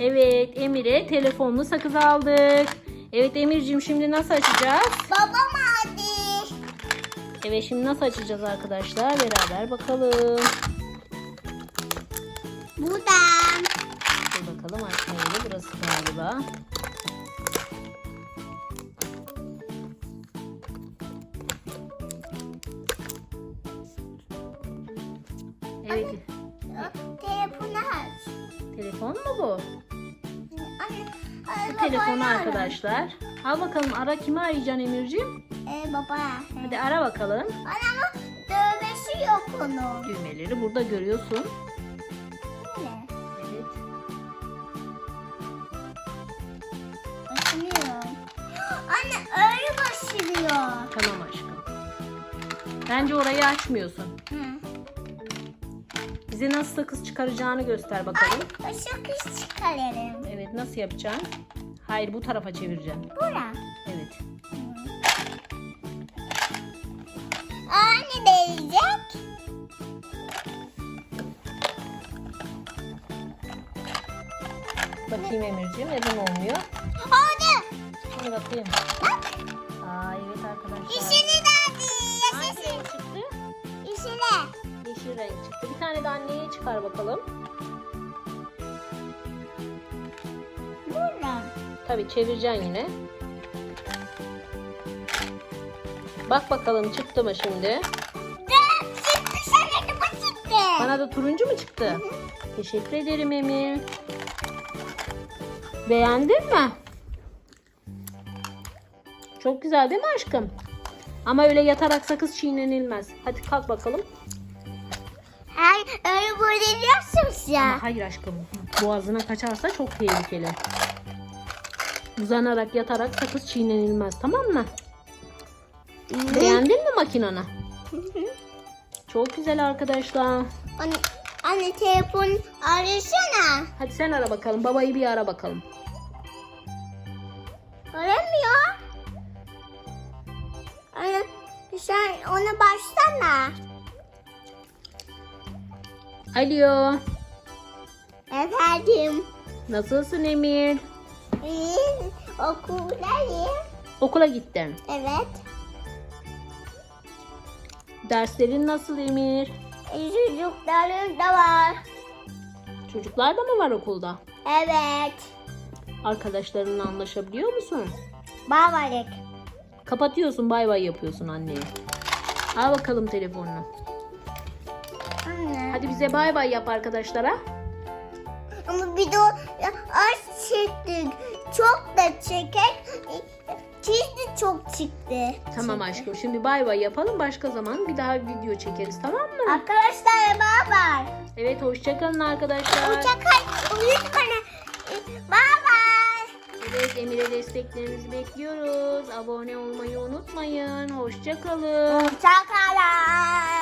Evet Emir'e telefonlu sakız aldık. Evet Emir'cim şimdi nasıl açacağız? Babam hadi. Evet şimdi nasıl açacağız arkadaşlar? Beraber bakalım. Buradan. Dur bakalım açma yeri burası galiba. Evet. Aç. Telefon mu bu? Anne. Bu telefonu arkadaşlar. Al bakalım ara kimi arayacaksın Emir'ciğim? Ee, baba. Hadi ara bakalım. Anne ama dövmesi yok onun. Düğmeleri burada görüyorsun. Ne? Evet. Basılıyor. Anne öyle basılıyor. Tamam aşkım. Bence orayı açmıyorsun. Hı. Bize nasıl sakız çıkaracağını göster bakalım. Sakız çıkarırım. Evet nasıl yapacaksın? Hayır bu tarafa çevireceksin. Bura. Evet. Anne değecek. Bakayım Emir'ciğim neden olmuyor? Hadi. Şimdi bakayım. Aa evet çıkar bakalım. Buradan. Tabii çevireceksin yine. Bak bakalım çıktı mı şimdi? Çıktı sana da bu çıktı. Bana da turuncu mu çıktı? Teşekkür ederim Emir. Beğendin mi? Çok güzel değil mi aşkım? Ama öyle yatarak sakız çiğnenilmez. Hadi kalk bakalım. Hayır öyle böyle diyorsun ya. Ama hayır aşkım. Boğazına kaçarsa çok tehlikeli. Uzanarak yatarak sakız çiğnenilmez tamam mı? Beğendin mi makinanı? Çok güzel arkadaşlar. Anne, anne telefon arasana. Hadi sen ara bakalım. Babayı bir ara bakalım. Aramıyor. Anne sen ona başsana. Alo. Efendim. Nasılsın Emir? İyi, okuldayım. Okula gittin. Evet. Derslerin nasıl Emir? Çocuklarım da var. Çocuklar da mı var okulda? Evet. Arkadaşlarınla anlaşabiliyor musun? Babalık. Kapatıyorsun bay bay yapıyorsun anneye. Al bakalım telefonunu. Anne. Hadi bize bay bay yap arkadaşlara. Ama bir de az çektik. Çok da çekek. Çizdi çok çıktı. Tamam aşkım şimdi bay bay yapalım. Başka zaman bir daha video çekeriz tamam mı? Arkadaşlar baba. Evet hoşçakalın arkadaşlar. Uçaklar uyutmayın. Bye bye. Evet Emir'e desteklerinizi bekliyoruz. Abone olmayı unutmayın. Hoşçakalın. Uçaklar.